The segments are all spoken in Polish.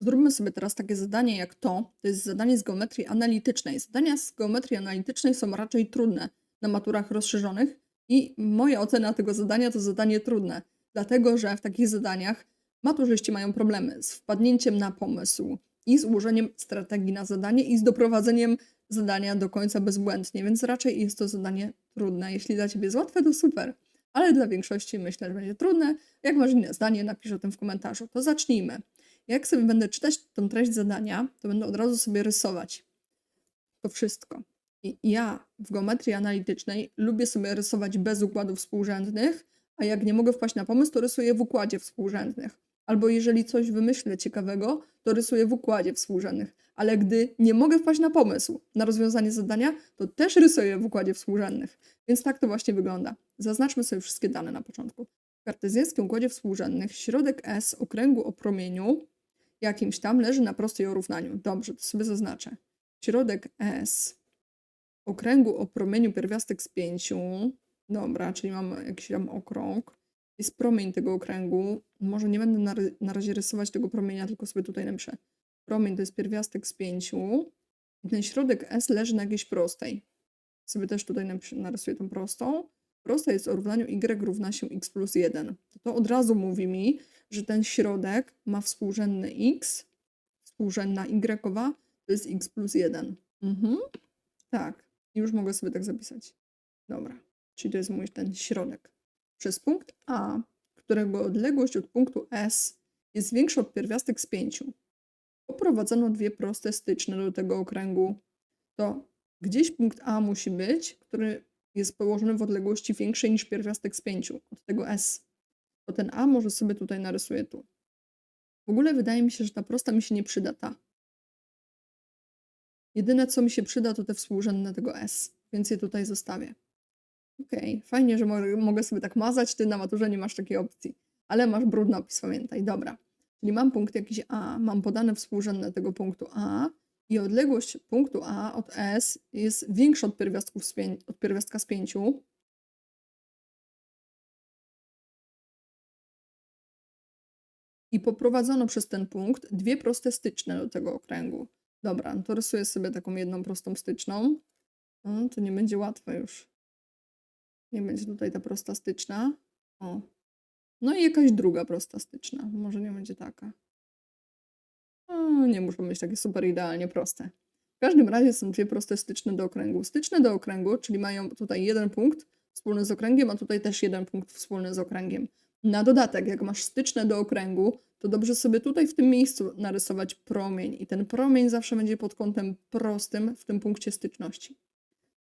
Zróbmy sobie teraz takie zadanie jak to. To jest zadanie z geometrii analitycznej. Zadania z geometrii analitycznej są raczej trudne na maturach rozszerzonych i moja ocena tego zadania to zadanie trudne, dlatego że w takich zadaniach maturzyści mają problemy z wpadnięciem na pomysł i z ułożeniem strategii na zadanie i z doprowadzeniem zadania do końca bezbłędnie, więc raczej jest to zadanie trudne. Jeśli dla Ciebie jest łatwe, to super, ale dla większości myślę, że będzie trudne. Jak masz inne zdanie, napisz o tym w komentarzu. To zacznijmy. Jak sobie będę czytać tą treść zadania, to będę od razu sobie rysować to wszystko. I ja w geometrii analitycznej lubię sobie rysować bez układów współrzędnych, a jak nie mogę wpaść na pomysł, to rysuję w układzie współrzędnych. Albo jeżeli coś wymyślę ciekawego, to rysuję w układzie współrzędnych. Ale gdy nie mogę wpaść na pomysł na rozwiązanie zadania, to też rysuję w układzie współrzędnych. Więc tak to właśnie wygląda. Zaznaczmy sobie wszystkie dane na początku. W kartezjańskim układzie współrzędnych środek S okręgu o promieniu jakimś tam leży na prostej o równaniu. Dobrze, to sobie zaznaczę. Środek S okręgu o promieniu pierwiastek z pięciu. Dobra, czyli mam jakiś tam okrąg. Jest promień tego okręgu. Może nie będę na, na razie rysować tego promienia, tylko sobie tutaj napiszę. Promień to jest pierwiastek z pięciu. I ten środek S leży na jakiejś prostej. Sobie też tutaj narysuję tą prostą. Prosta jest o równaniu y równa się x plus 1. To, to od razu mówi mi, że ten środek ma współrzędny x, współrzędna y to jest x plus 1. Mhm. Tak, już mogę sobie tak zapisać. Dobra, czyli to jest mój ten środek. Przez punkt A, którego odległość od punktu S jest większa od pierwiastek z 5, poprowadzono dwie proste styczne do tego okręgu. To gdzieś punkt A musi być, który jest położony w odległości większej niż pierwiastek z 5 od tego S. To ten A może sobie tutaj narysuję tu. W ogóle wydaje mi się, że ta prosta mi się nie przyda ta. Jedyne co mi się przyda to te współrzędne tego S, więc je tutaj zostawię. Okej, fajnie, że mo- mogę sobie tak mazać, ty na maturze nie masz takiej opcji. Ale masz brudny opis, pamiętaj. Dobra. Czyli mam punkt jakiś A, mam podane współrzędne tego punktu A i odległość punktu A od S jest większa od, pierwiastków z pię- od pierwiastka z 5. I poprowadzono przez ten punkt dwie proste styczne do tego okręgu. Dobra, to rysuję sobie taką jedną prostą styczną. No, to nie będzie łatwe już. Nie będzie tutaj ta prosta styczna. O. No i jakaś druga prosta styczna. Może nie będzie taka. O, nie muszą być takie super idealnie proste. W każdym razie są dwie proste styczne do okręgu. Styczne do okręgu, czyli mają tutaj jeden punkt wspólny z okręgiem, a tutaj też jeden punkt wspólny z okręgiem. Na dodatek, jak masz styczne do okręgu, to dobrze sobie tutaj w tym miejscu narysować promień. I ten promień zawsze będzie pod kątem prostym w tym punkcie styczności.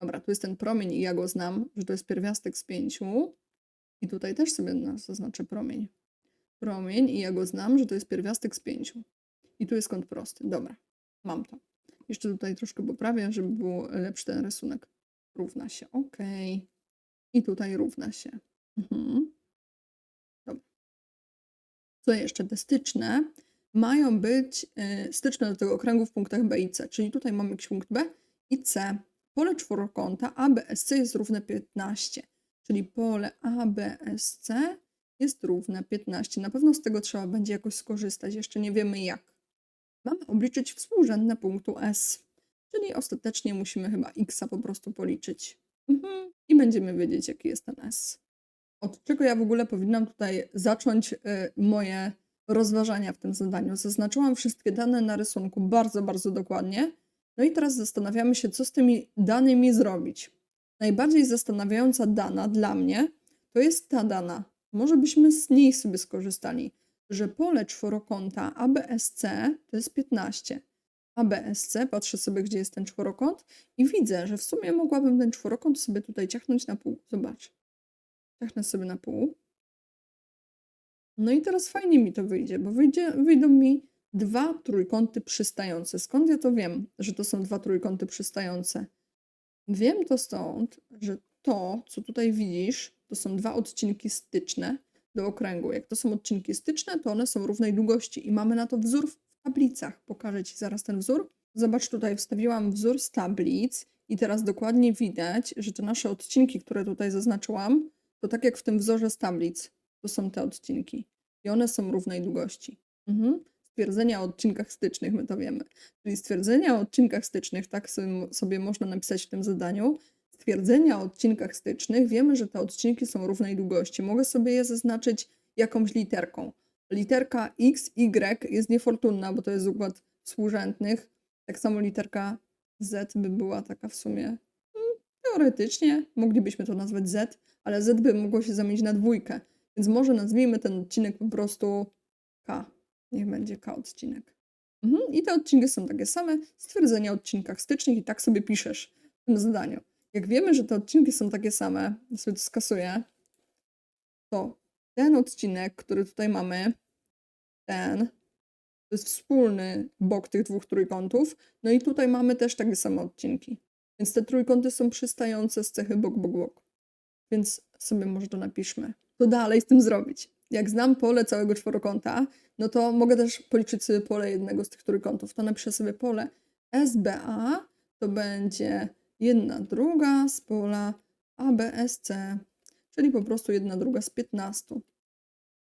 Dobra, tu jest ten promień i ja go znam, że to jest pierwiastek z pięciu. I tutaj też sobie na- zaznaczę promień. Promień i ja go znam, że to jest pierwiastek z pięciu. I tu jest kąt prosty. Dobra, mam to. Jeszcze tutaj troszkę poprawię, żeby był lepszy ten rysunek. Równa się, ok. I tutaj równa się. Mhm. Co jeszcze? Te styczne mają być y, styczne do tego okręgu w punktach B i C. Czyli tutaj mamy jakiś punkt B i C. Pole czworokąta ABSC jest równe 15. Czyli pole ABSC jest równe 15. Na pewno z tego trzeba będzie jakoś skorzystać. Jeszcze nie wiemy jak. Mamy obliczyć współrzędne punktu S. Czyli ostatecznie musimy chyba x po prostu policzyć. Mhm. I będziemy wiedzieć, jaki jest ten S. Od czego ja w ogóle powinnam tutaj zacząć y, moje rozważania w tym zadaniu? Zaznaczyłam wszystkie dane na rysunku bardzo, bardzo dokładnie. No i teraz zastanawiamy się, co z tymi danymi zrobić. Najbardziej zastanawiająca dana dla mnie to jest ta dana. Może byśmy z niej sobie skorzystali, że pole czworokąta ABSC to jest 15. ABSC, patrzę sobie, gdzie jest ten czworokąt i widzę, że w sumie mogłabym ten czworokąt sobie tutaj ciachnąć na pół. Zobacz. Ciachnę sobie na pół. No i teraz fajnie mi to wyjdzie, bo wyjdzie, wyjdą mi dwa trójkąty przystające. Skąd ja to wiem, że to są dwa trójkąty przystające? Wiem to stąd, że to, co tutaj widzisz, to są dwa odcinki styczne do okręgu. Jak to są odcinki styczne, to one są równej długości i mamy na to wzór w tablicach. Pokażę Ci zaraz ten wzór. Zobacz, tutaj wstawiłam wzór z tablic i teraz dokładnie widać, że te nasze odcinki, które tutaj zaznaczyłam, to tak jak w tym wzorze z tablic, to są te odcinki i one są równej długości. Mhm. Stwierdzenia o odcinkach stycznych, my to wiemy. Czyli stwierdzenia o odcinkach stycznych, tak sobie, można napisać w tym zadaniu. Stwierdzenia o odcinkach stycznych, wiemy, że te odcinki są równej długości. Mogę sobie je zaznaczyć jakąś literką. Literka X, Y jest niefortunna, bo to jest układ współrzędnych. Tak samo literka Z by była taka w sumie teoretycznie, moglibyśmy to nazwać Z, ale Z by mogło się zamienić na dwójkę. Więc może nazwijmy ten odcinek po prostu K. Niech będzie K odcinek. Mhm. I te odcinki są takie same, stwierdzenia o odcinkach stycznych i tak sobie piszesz w tym zadaniu. Jak wiemy, że te odcinki są takie same, sobie to skasuję, to ten odcinek, który tutaj mamy, ten, to jest wspólny bok tych dwóch trójkątów. No i tutaj mamy też takie same odcinki. Więc te trójkąty są przystające z cechy bok, bok, bok. Więc sobie może to napiszmy. To dalej z tym zrobić. Jak znam pole całego czworokąta, no to mogę też policzyć sobie pole jednego z tych trójkątów. To napiszę sobie pole SBA, to będzie jedna druga z pola ABSC, czyli po prostu jedna druga z 15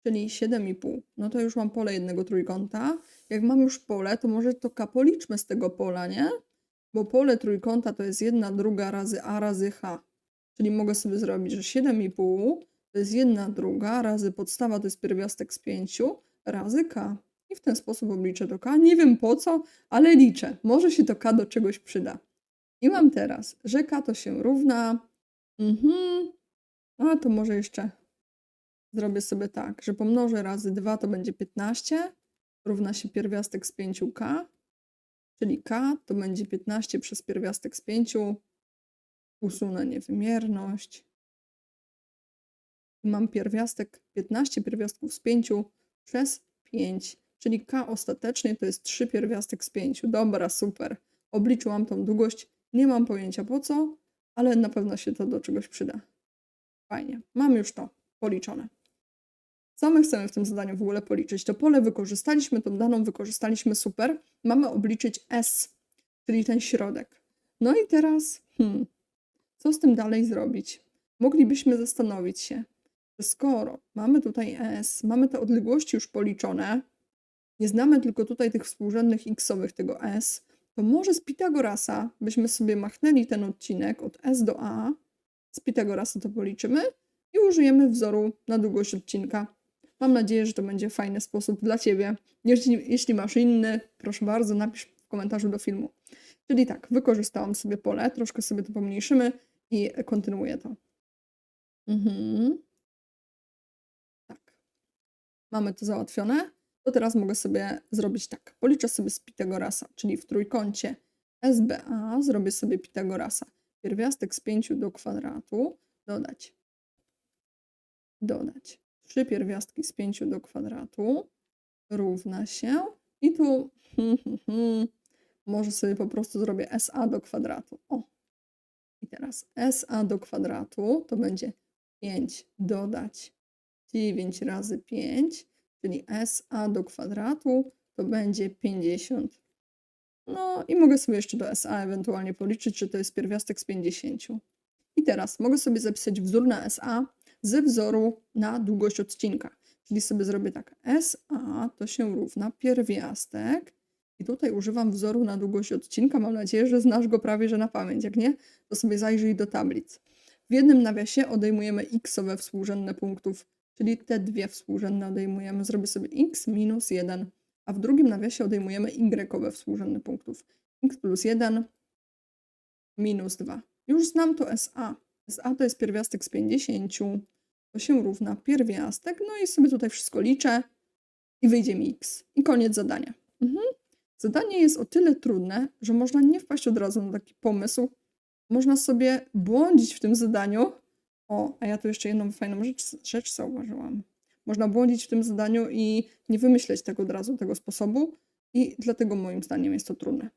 czyli 7,5. No to już mam pole jednego trójkąta. Jak mam już pole, to może to k policzmy z tego pola, nie? Bo pole trójkąta to jest 1 druga razy a razy h. Czyli mogę sobie zrobić, że 7,5 to jest 1 druga razy podstawa to jest pierwiastek z 5 razy k. I w ten sposób obliczę to k. Nie wiem po co, ale liczę. Może się to k do czegoś przyda. I mam teraz, że k to się równa. Mhm. A to może jeszcze zrobię sobie tak, że pomnożę razy 2 to będzie 15, równa się pierwiastek z 5k, czyli k to będzie 15 przez pierwiastek z 5, usunę niewymierność. Mam pierwiastek 15 pierwiastków z 5 przez 5, czyli k ostatecznie to jest 3 pierwiastek z 5. Dobra, super. Obliczyłam tą długość, nie mam pojęcia po co, ale na pewno się to do czegoś przyda. Fajnie, mam już to policzone. Co my chcemy w tym zadaniu w ogóle policzyć? To pole wykorzystaliśmy, tą daną wykorzystaliśmy super. Mamy obliczyć S, czyli ten środek. No i teraz, hmm, co z tym dalej zrobić? Moglibyśmy zastanowić się, że skoro mamy tutaj S, mamy te odległości już policzone, nie znamy tylko tutaj tych współrzędnych xowych tego S, to może z Pitagorasa byśmy sobie machnęli ten odcinek od S do A, z Pitagorasa to policzymy i użyjemy wzoru na długość odcinka. Mam nadzieję, że to będzie fajny sposób dla Ciebie. Jeśli, jeśli masz inny, proszę bardzo, napisz w komentarzu do filmu. Czyli tak, wykorzystałam sobie pole, troszkę sobie to pomniejszymy i kontynuuję to. Mhm. Tak. Mamy to załatwione. To teraz mogę sobie zrobić tak. Policzę sobie z Pitagorasa, czyli w trójkącie SBA zrobię sobie Pitagorasa. Pierwiastek z 5 do kwadratu dodać. Dodać 3 pierwiastki z 5 do kwadratu równa się i tu może sobie po prostu zrobię SA do kwadratu. O. I teraz SA do kwadratu to będzie 5 dodać 9 razy 5, czyli SA do kwadratu to będzie 50. No i mogę sobie jeszcze do SA ewentualnie policzyć, czy to jest pierwiastek z 50. I teraz mogę sobie zapisać wzór na SA ze wzoru na długość odcinka. Czyli sobie zrobię tak, SA to się równa pierwiastek i tutaj używam wzoru na długość odcinka. Mam nadzieję, że znasz go prawie że na pamięć. Jak nie, to sobie zajrzyj do tablic. W jednym nawiasie odejmujemy xowe współrzędne punktów, czyli te dwie współrzędne odejmujemy. Zrobię sobie x minus 1, a w drugim nawiasie odejmujemy y-owe współrzędne punktów. x plus 1 minus 2. Już znam to SA. SA to jest pierwiastek z 50, to się równa pierwiastek, no i sobie tutaj wszystko liczę i wyjdzie mi x. I koniec zadania. Mhm. Zadanie jest o tyle trudne, że można nie wpaść od razu na taki pomysł. Można sobie błądzić w tym zadaniu. O, a ja tu jeszcze jedną fajną rzecz, rzecz zauważyłam. Można błądzić w tym zadaniu i nie wymyśleć tego od razu, tego sposobu. I dlatego moim zdaniem jest to trudne.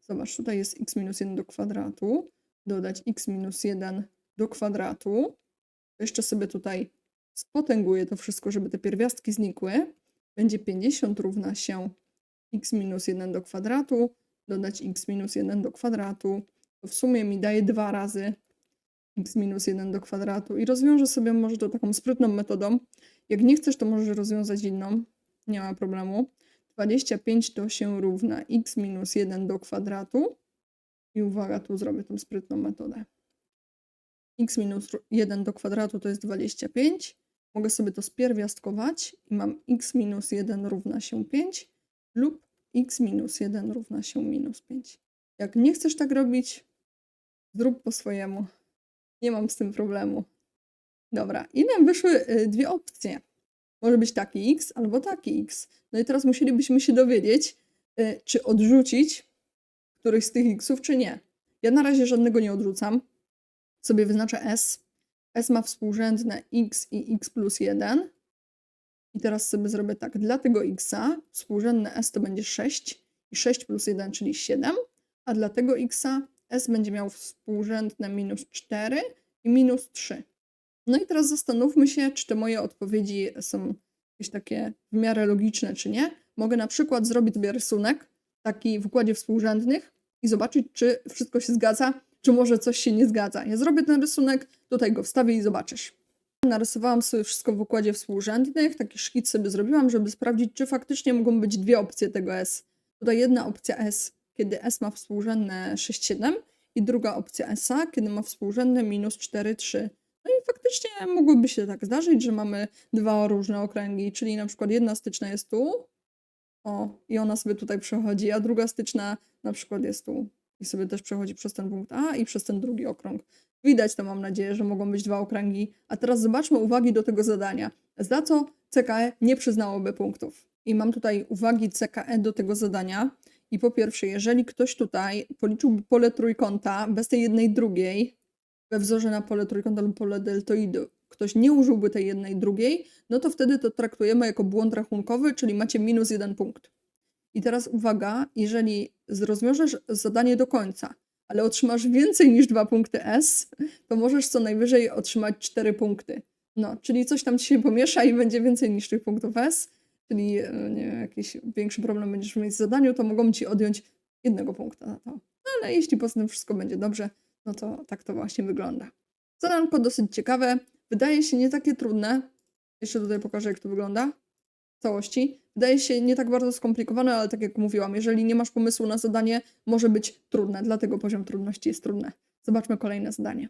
Zobacz, tutaj jest x minus 1 do kwadratu. Dodać x minus 1 do kwadratu. Jeszcze sobie tutaj spotęguję to wszystko, żeby te pierwiastki znikły. Będzie 50 równa się x minus 1 do kwadratu, dodać x minus 1 do kwadratu. To w sumie mi daje dwa razy x minus 1 do kwadratu i rozwiążę sobie może to taką sprytną metodą. Jak nie chcesz, to możesz rozwiązać inną, nie ma problemu. 25 to się równa x minus 1 do kwadratu. I uwaga, tu zrobię tą sprytną metodę. X minus 1 do kwadratu to jest 25. Mogę sobie to spierwiastkować i mam x minus 1 równa się 5 lub x minus 1 równa się minus 5. Jak nie chcesz tak robić, zrób po swojemu. Nie mam z tym problemu. Dobra, i nam wyszły y, dwie opcje. Może być taki x albo taki x. No i teraz musielibyśmy się dowiedzieć, y, czy odrzucić któryś z tych xów, czy nie. Ja na razie żadnego nie odrzucam. Sobie wyznaczę s. s ma współrzędne x i x plus 1. I teraz sobie zrobię tak. Dla tego xa współrzędne s to będzie 6 i 6 plus 1, czyli 7. A dla tego xa s będzie miał współrzędne minus 4 i minus 3. No i teraz zastanówmy się, czy te moje odpowiedzi są jakieś takie w miarę logiczne, czy nie. Mogę na przykład zrobić sobie rysunek, taki w układzie współrzędnych i zobaczyć, czy wszystko się zgadza, czy może coś się nie zgadza. Ja zrobię ten rysunek, tutaj go wstawię i zobaczysz. Narysowałam sobie wszystko w układzie współrzędnych, taki szkic sobie zrobiłam, żeby sprawdzić, czy faktycznie mogą być dwie opcje tego S. Tutaj jedna opcja S, kiedy S ma współrzędne 6,7 i druga opcja S, kiedy ma współrzędne minus 4,3. No i faktycznie mogłoby się tak zdarzyć, że mamy dwa różne okręgi, czyli na przykład jedna styczna jest tu, o, i ona sobie tutaj przechodzi, a druga styczna na przykład jest tu i sobie też przechodzi przez ten punkt A i przez ten drugi okrąg. Widać to mam nadzieję, że mogą być dwa okręgi. A teraz zobaczmy uwagi do tego zadania. Za co CKE nie przyznałoby punktów? I mam tutaj uwagi CKE do tego zadania. I po pierwsze, jeżeli ktoś tutaj policzyłby pole trójkąta bez tej jednej drugiej, we wzorze na pole trójkąta lub pole deltoidu, ktoś nie użyłby tej jednej drugiej, no to wtedy to traktujemy jako błąd rachunkowy, czyli macie minus jeden punkt. I teraz uwaga, jeżeli rozwiążesz zadanie do końca, ale otrzymasz więcej niż dwa punkty S, to możesz co najwyżej otrzymać cztery punkty. No, czyli coś tam ci się pomiesza i będzie więcej niż tych punktów S, czyli e, nie wiem, jakiś większy problem będziesz mieć w zadaniu, to mogą ci odjąć jednego punkta na to. No, ale jeśli poza tym wszystko będzie dobrze, no to tak to właśnie wygląda. Zadanko dosyć ciekawe, wydaje się nie takie trudne. Jeszcze tutaj pokażę, jak to wygląda w całości. Wydaje się nie tak bardzo skomplikowane, ale tak jak mówiłam, jeżeli nie masz pomysłu na zadanie, może być trudne, dlatego poziom trudności jest trudny. Zobaczmy kolejne zadanie.